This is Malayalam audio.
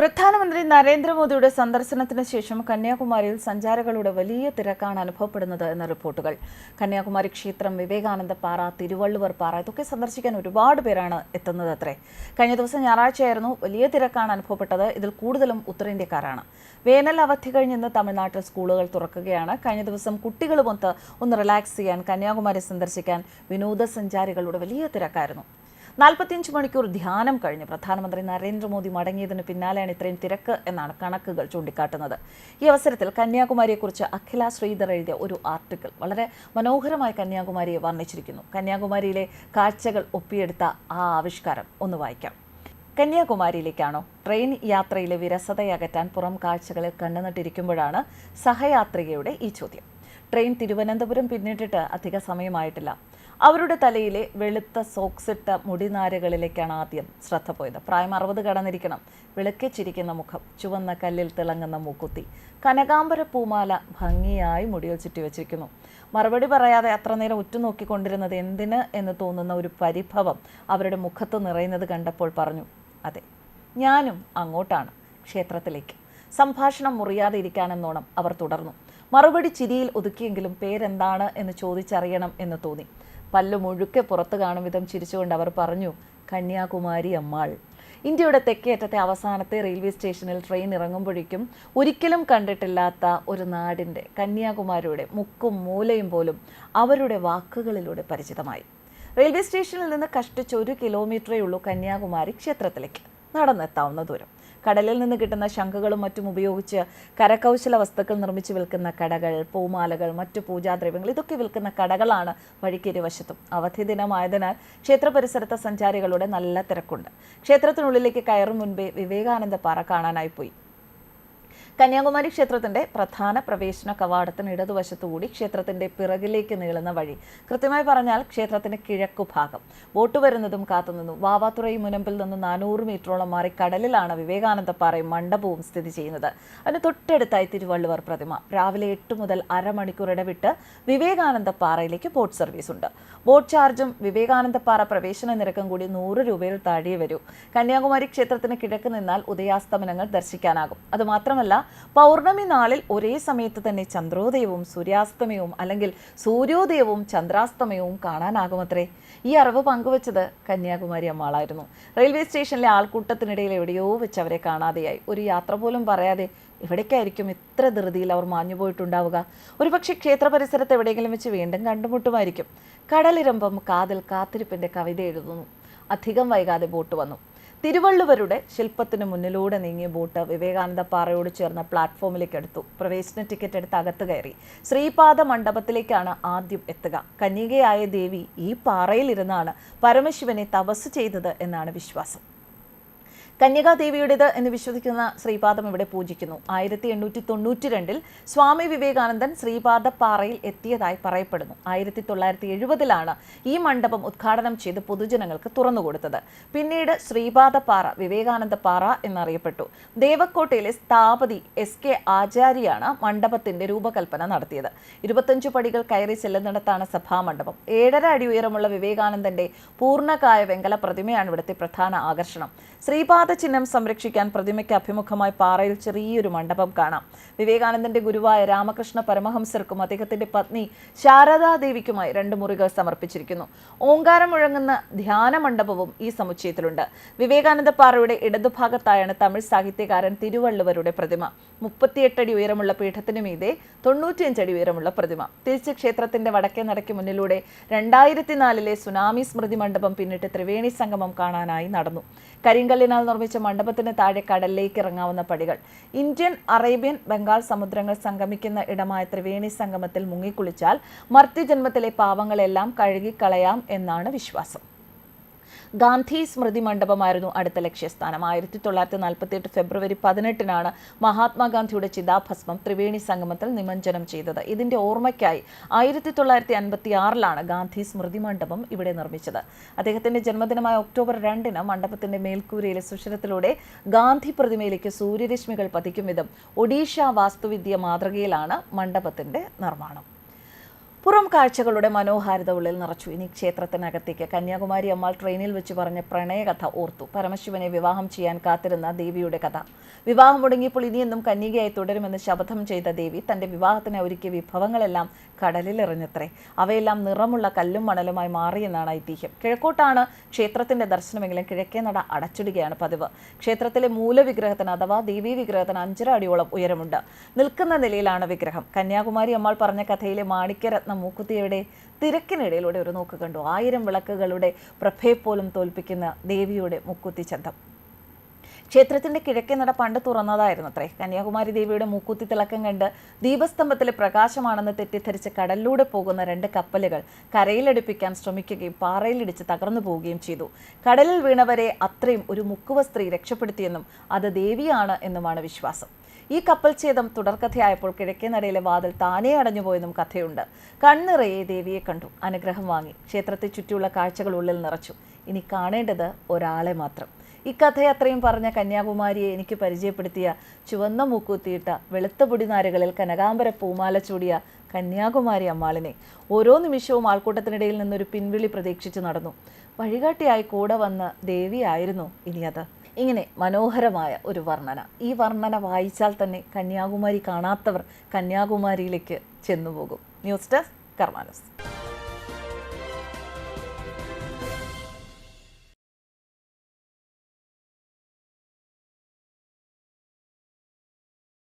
പ്രധാനമന്ത്രി നരേന്ദ്രമോദിയുടെ സന്ദർശനത്തിന് ശേഷം കന്യാകുമാരിയിൽ സഞ്ചാരികളുടെ വലിയ തിരക്കാണ് അനുഭവപ്പെടുന്നത് എന്ന റിപ്പോർട്ടുകൾ. കന്യാകുമാരി ക്ഷേത്രം വിവേകാനന്ദ പാറ തിരുവള്ളുവർ പാറ ഇതൊക്കെ സന്ദർശിക്കാൻ ഒരുപാട് പേരാണ് എത്തുന്നത് അത്രേ. കഴിഞ്ഞ ദിവസം ഞായറാഴ്ചയായിരുന്നു വലിയ തിരക്കാണ് അനുഭവപ്പെട്ടത്. ഇതിൽ കൂടുതലും ഉത്തരേന്ത്യക്കാരാണ്. വേനൽ അവധി കഴിഞ്ഞ് ഇന്ന് തമിഴ്നാട്ടിൽ സ്കൂളുകൾ തുറക്കുകയാണ്. കഴിഞ്ഞ ദിവസം കുട്ടികളുമൊത്ത് ഒന്ന് റിലാക്സ് ചെയ്യാൻ കന്യാകുമാരി സന്ദർശിക്കാൻ വിനോദസഞ്ചാരികളുടെ വലിയ തിരക്കായിരുന്നു. നാൽപ്പത്തിയഞ്ച് മണിക്കൂർ ധ്യാനം കഴിഞ്ഞ് പ്രധാനമന്ത്രി നരേന്ദ്രമോദി മടങ്ങിയതിന് പിന്നാലെയാണ് ഇത്രയും തിരക്ക് എന്നാണ് കണക്കുകൾ ചൂണ്ടിക്കാട്ടുന്നത്. ഈ അവസരത്തിൽ കന്യാകുമാരിയെക്കുറിച്ച് അഖില ശ്രീധർ എഴുതിയ ഒരു ആർട്ടിക്കിൾ വളരെ മനോഹരമായി കന്യാകുമാരിയെ വർണിച്ചിരിക്കുന്നു. കന്യാകുമാരിയിലെ കാഴ്ചകൾ ഒപ്പിയെടുത്ത ആ ആവിഷ്കാരം ഒന്ന് വായിക്കാം. കന്യാകുമാരിയിലേക്കാണോ ട്രെയിൻ യാത്രയിലെ വിരസതയകറ്റാൻ പുറം കാഴ്ചകളിൽ കണ്ടുനട്ടിരിക്കുമ്പോഴാണ് സഹയാത്രികയുടെ ഈ ചോദ്യം. ട്രെയിൻ തിരുവനന്തപുരം പിന്നിട്ടിട്ട് അധിക സമയമായിട്ടില്ല. അവരുടെ തലയിലെ വെളുത്ത സോക്സിട്ട മുടിനാരകളിലേക്കാണ് ആദ്യം ശ്രദ്ധ പോയത്. പ്രായം അറുപത് കടന്നിരിക്കണം. വിളക്കിച്ചിരിക്കുന്ന മുഖം ചുവന്ന കല്ലിൽ തിളങ്ങുന്ന മൂക്കുത്തി. കനകാംബര പൂമാല ഭംഗിയായി മുടിയിൽ ചുറ്റി വെച്ചിരിക്കുന്നു. മറുപടി പറയാതെ അത്ര നേരം ഉറ്റുനോക്കിക്കൊണ്ടിരുന്നത് എന്തിന് എന്ന് തോന്നുന്ന ഒരു പരിഭവം അവരുടെ മുഖത്ത് നിറയുന്നത് കണ്ടപ്പോൾ പറഞ്ഞു അതെ ഞാനും അങ്ങോട്ടാണ് ക്ഷേത്രത്തിലേക്ക്. സംഭാഷണം മുറിയാതെ ഇരിക്കാനെന്നോണം അവർ തുടർന്നു. മറുപടി ചിരിയിൽ ഒതുക്കിയെങ്കിലും പേരെന്താണ് എന്ന് ചോദിച്ചറിയണം എന്ന് തോന്നി. പല്ലു മുഴുക്കെ പുറത്തു കാണും വിധം ചിരിച്ചുകൊണ്ട് അവർ പറഞ്ഞു കന്യാകുമാരി അമ്മാൾ. ഇന്ത്യയുടെ തെക്കേറ്റത്തെ അവസാനത്തെ റെയിൽവേ സ്റ്റേഷനിൽ ട്രെയിൻ ഇറങ്ങുമ്പോഴേക്കും ഒരിക്കലും കണ്ടിട്ടില്ലാത്ത ഒരു നാടിന്റെ കന്യാകുമാരിയുടെ മുക്കും മൂലയും പോലും അവരുടെ വാക്കുകളിലൂടെ പരിചിതമായി. റെയിൽവേ സ്റ്റേഷനിൽ നിന്ന് കഷ്ടിച്ച് ഒരു കിലോമീറ്ററേ ഉള്ളൂ കന്യാകുമാരി ക്ഷേത്രത്തിലേക്ക് നടന്നെത്താവുന്ന ദൂരം. കടലിൽ നിന്ന് കിട്ടുന്ന ശംഖുകളും മറ്റും ഉപയോഗിച്ച് കരകൗശല വസ്തുക്കൾ നിർമ്മിച്ച് വിൽക്കുന്ന കടകൾ പൂമാലകൾ മറ്റു പൂജാദ്രവ്യങ്ങൾ ഇതൊക്കെ വിൽക്കുന്ന കടകളാണ് വഴിക്കിരുവശത്തും അവധി ദിനമായതിനാൽ ക്ഷേത്ര പരിസരത്തെ സഞ്ചാരികളുടെ നല്ല തിരക്കുണ്ട്. ക്ഷേത്രത്തിനുള്ളിലേക്ക് കയറും മുൻപേ വിവേകാനന്ദ പാറ കാണാനായി പോയി. കന്യാകുമാരി ക്ഷേത്രത്തിന്റെ പ്രധാന പ്രവേശന കവാടത്തിന് ഇടതുവശത്തുകൂടി ക്ഷേത്രത്തിന്റെ പിറകിലേക്ക് നീളുന്ന വഴി. കൃത്യമായി പറഞ്ഞാൽ ക്ഷേത്രത്തിന്റെ കിഴക്കു ഭാഗം. ബോട്ട് വരുന്നതും കാത്തുനിന്നു. വാവാത്തുറൈ മുനമ്പിൽ നിന്ന് നാനൂറ് മീറ്ററോളം മാറി കടലിലാണ് വിവേകാനന്ദ പാറയും മണ്ഡപവും സ്ഥിതി ചെയ്യുന്നത്. അതിന് തൊട്ടടുത്തായി തിരുവള്ളുവർ പ്രതിമ. രാവിലെ എട്ട് മുതൽ അരമണിക്കൂർ ഇടവിട്ട് വിവേകാനന്ദ പാറയിലേക്ക് ബോട്ട് സർവീസ് ഉണ്ട്. ബോട്ട് ചാർജും വിവേകാനന്ദ പാറ പ്രവേശന നിരക്കും കൂടി നൂറ് രൂപയിൽ താഴെ വരൂ. കന്യാകുമാരി ക്ഷേത്രത്തിന് കിഴക്ക് നിന്നാൽ ഉദയാസ്തമനങ്ങൾ ദർശിക്കാനാകും. അതുമാത്രമല്ല പൗർണമി നാളിൽ ഒരേ സമയത്ത് തന്നെ ചന്ദ്രോദയവും സൂര്യാസ്തമയവും അല്ലെങ്കിൽ സൂര്യോദയവും ചന്ദ്രാസ്തമയവും കാണാനാകുമത്രേ? ഈ അറിവ് പങ്കുവച്ചത് കന്യാകുമാരി അമ്മാളായിരുന്നു. റെയിൽവേ സ്റ്റേഷനിലെ ആൾക്കൂട്ടത്തിനിടയിൽ എവിടെയോ വെച്ച് അവരെ കാണാതെയായി. ഒരു യാത്ര പോലും പറയാതെ എവിടേക്കായിരിക്കും ഇത്ര ധൃതിയിൽ അവർ മാഞ്ഞു പോയിട്ടുണ്ടാവുക? ഒരുപക്ഷെ ക്ഷേത്ര പരിസരത്ത് എവിടെയെങ്കിലും വെച്ച് വീണ്ടും കണ്ടുമുട്ടുമായിരിക്കും. കടലിരമ്പം കാതിൽ കാത്തിരിപ്പിന്റെ കവിത എഴുതുന്നു. അധികം വൈകാതെ ബോട്ട് വന്നു. തിരുവള്ളുവരുടെ ശില്പത്തിന് മുന്നിലൂടെ നീങ്ങിയ ബോട്ട് വിവേകാനന്ദ പാറയോട് ചേർന്ന പ്ലാറ്റ്ഫോമിലേക്ക് എടുത്തു. പ്രവേശന ടിക്കറ്റ് എടുത്ത് അകത്ത് കയറി. ശ്രീപാദ മണ്ഡപത്തിലേക്കാണ് ആദ്യം എത്തുക. കന്യകയായ ദേവി ഈ പാറയിലിരുന്നാണ് പരമശിവനെ തപസ് ചെയ്തത് എന്നാണ് വിശ്വാസം. കന്യകാദേവിയുടേത് എന്ന് വിശ്വസിക്കുന്ന ശ്രീപാദം ഇവിടെ പൂജിക്കുന്നു. ആയിരത്തി എണ്ണൂറ്റി തൊണ്ണൂറ്റി രണ്ടിൽ സ്വാമി വിവേകാനന്ദൻ ശ്രീപാദ പാറയിൽ എത്തിയതായി പറയപ്പെടുന്നു. ആയിരത്തി തൊള്ളായിരത്തി എഴുപതിലാണ് ഈ മണ്ഡപം ഉദ്ഘാടനം ചെയ്ത് പൊതുജനങ്ങൾക്ക് തുറന്നുകൊടുത്തത്. പിന്നീട് ശ്രീപാദ പാറ വിവേകാനന്ദ പാറ എന്നറിയപ്പെട്ടു. ദേവക്കോട്ടയിലെ സ്ഥാപതി എസ് കെ ആചാര്യാണ് മണ്ഡപത്തിന്റെ രൂപകൽപ്പന നടത്തിയത്. ഇരുപത്തഞ്ചു പടികൾ കയറി ചെല്ലുന്നിടത്താണ് സഭാമണ്ഡപം. ഏഴര അടി ഉയരമുള്ള വിവേകാനന്ദന്റെ പൂർണകായ വെങ്കല പ്രതിമയാണ് ഇവിടുത്തെ പ്രധാന ആകർഷണം. ശ്രീപാദ ചിഹ്നം സംരക്ഷിക്കാൻ പ്രതിമയ്ക്ക് അഭിമുഖമായി പാറയിൽ ചെറിയൊരു മണ്ഡപം കാണാം. വിവേകാനന്ദന്റെ ഗുരുവായ രാമകൃഷ്ണ പരമഹംസർക്കും അദ്ദേഹത്തിന്റെ പത്നി ശാരദാദേവിക്കുമായി രണ്ട് മുറികൾ സമർപ്പിച്ചിരിക്കുന്നു. ഓങ്കാരം മുഴങ്ങുന്ന ധ്യാന മണ്ഡപവും ഈ സമുച്ചയത്തിലുണ്ട്. വിവേകാനന്ദ പാറയുടെ ഇടതുഭാഗത്തായാണ് തമിഴ് സാഹിത്യകാരൻ തിരുവള്ളുവരുടെ പ്രതിമ. മുപ്പത്തിയെട്ടടി ഉയരമുള്ള പീഠത്തിന് മീതെ തൊണ്ണൂറ്റിയഞ്ചടി ഉയരമുള്ള പ്രതിമ. തിരിച്ച് ക്ഷേത്രത്തിന്റെ വടക്കേ നടയ്ക്ക് മുന്നിലൂടെ രണ്ടായിരത്തി നാലിലെ സുനാമി സ്മൃതി മണ്ഡപം പിന്നിട്ട് ത്രിവേണി സംഗമം കാണാനായി നടന്നു. കരിങ്കല്ലിനാൽ നിർമ്മിച്ച മണ്ഡപത്തിന് താഴെ കടലിലേക്ക് ഇറങ്ങാവുന്ന പടികൾ. ഇന്ത്യൻ അറേബ്യൻ ബംഗാൾ സമുദ്രങ്ങൾ സംഗമിക്കുന്ന ഇടമായ ത്രിവേണി സംഗമത്തിൽ മുങ്ങിക്കുളിച്ചാൽ മർത്യജന്മത്തിലെ പാവങ്ങളെല്ലാം കഴുകിക്കളയാം എന്നാണ് വിശ്വാസം. ഗാന്ധി സ്മൃതി മണ്ഡപമായിരുന്നു അടുത്ത ലക്ഷ്യസ്ഥാനം. ആയിരത്തി തൊള്ളായിരത്തി നാൽപ്പത്തി എട്ട് ഫെബ്രുവരി പതിനെട്ടിനാണ് മഹാത്മാഗാന്ധിയുടെ ചിതാഭസ്മം ത്രിവേണി സംഗമത്തിൽ നിമഞ്ജനം ചെയ്തത്. ഇതിന്റെ ഓർമ്മയ്ക്കായി ആയിരത്തി തൊള്ളായിരത്തി അൻപത്തി ആറിലാണ് ഗാന്ധി സ്മൃതി മണ്ഡപം ഇവിടെ നിർമ്മിച്ചത്. അദ്ദേഹത്തിന്റെ ജന്മദിനമായ ഒക്ടോബർ രണ്ടിന് മണ്ഡപത്തിന്റെ മേൽക്കൂരയിലെ സുഷിരത്തിലൂടെ ഗാന്ധി പ്രതിമയിലേക്ക് സൂര്യരശ്മികൾ പതിക്കും വിധം ഒഡീഷ വാസ്തുവിദ്യ മാതൃകയിലാണ് മണ്ഡപത്തിന്റെ നിർമ്മാണം. പുറം കാഴ്ചകളുടെ മനോഹാരിത ഉള്ളിൽ നിറച്ചു. ഇനി ക്ഷേത്രത്തിനകത്തേക്ക് കന്യാകുമാരി അമ്മാൾ ട്രെയിനിൽ വെച്ച് പറഞ്ഞ പ്രണയകഥ ഓർത്തു. പരമശിവനെ വിവാഹം ചെയ്യാൻ കാത്തിരുന്ന ദേവിയുടെ കഥ. വിവാഹം മുടങ്ങിയപ്പോൾ ഇനിയെന്നും കന്യകയായി തുടരുമെന്ന് ശപഥം ചെയ്ത ദേവി തന്റെ വിവാഹത്തിന് ഒരുക്കിയ വിഭവങ്ങളെല്ലാം കടലിൽ എറിഞ്ഞത്രേ. അവയെല്ലാം നിറമുള്ള കല്ലും മണലുമായി മാറിയെന്നാണ് ഐതിഹ്യം. കിഴക്കോട്ടാണ് ക്ഷേത്രത്തിന്റെ ദർശനമെങ്കിലും കിഴക്കേ നട അടച്ചിടുകയാണ് പതിവ്. ക്ഷേത്രത്തിലെ മൂലവിഗ്രഹത്തിന് അഥവാ ദേവി വിഗ്രഹത്തിന് അഞ്ചര അടിയോളം ഉയരമുണ്ട്. നിൽക്കുന്ന നിലയിലാണ് വിഗ്രഹം. കന്യാകുമാരി അമ്മാൾ പറഞ്ഞ കഥയിലെ മാണിക്യരത്ന മൂക്കുത്തിയുടെ തിരക്കിനിടയിലൂടെ ഒരു നോക്ക് കണ്ടു. ആയിരം വിളക്കുകളുടെ പ്രഭയെപ്പോലും തോൽപ്പിക്കുന്ന ദേവിയുടെ മുക്കുത്തി ചന്തം. ക്ഷേത്രത്തിന്റെ കിഴക്കേ നട പണ്ട് തുറന്നതായിരുന്നു അത്രേ കന്യാകുമാരി ദേവിയുടെ മൂക്കുത്തി തിളക്കം കണ്ട് ദീപസ്തംഭത്തിലെ പ്രകാശമാണെന്ന് തെറ്റിദ്ധരിച്ച് കടലിലൂടെ പോകുന്ന രണ്ട് കപ്പലുകൾ കരയിലടുപ്പിക്കാൻ ശ്രമിക്കുകയും പാറയിലിടിച്ച് തകർന്നു പോവുകയും ചെയ്തു. കടലിൽ വീണവരെ അത്രയും ഒരു മുക്കുവ സ്ത്രീ രക്ഷപ്പെടുത്തിയെന്നും അത് ദേവിയാണ് എന്നുമാണ് വിശ്വാസം. ഈ കപ്പൽ ഛേദം തുടർക്കഥയായപ്പോൾ കിഴക്കേ നടയിലെ വാതിൽ താനേ അടഞ്ഞുപോയെന്നും കഥയുണ്ട്. കണ്ണിറയെ ദേവിയെ കണ്ടു. അനുഗ്രഹം വാങ്ങി. ക്ഷേത്രത്തെ ചുറ്റിയുള്ള കാഴ്ചകൾ ഉള്ളിൽ നിറച്ചു. ഇനി കാണേണ്ടത് ഒരാളെ മാത്രം. ഈ കഥയെ അത്രയും പറഞ്ഞ കന്യാകുമാരിയെ എനിക്ക് പരിചയപ്പെടുത്തിയ ചുവന്ന മൂക്കൂത്തിയിട്ട വെളുത്ത പൊടിനാരുകളിൽ കനകാംബര പൂമാല ചൂടിയ കന്യാകുമാരി അമ്മാളിനെ ഓരോ നിമിഷവും ആൾക്കൂട്ടത്തിനിടയിൽ നിന്നൊരു പിൻവിളി പ്രതീക്ഷിച്ച് നടന്നു. വഴികാട്ടിയായി കൂടെ വന്ന ദേവിയായിരുന്നു ഇനി അത് ഇങ്ങനെ മനോഹരമായ ഒരു വർണന. ഈ വർണന വായിച്ചാൽ തന്നെ കന്യാകുമാരി കാണാത്തവർ കന്യാകുമാരിയിലേക്ക് ചെന്നുപോകും. News desk കർമാനസ്.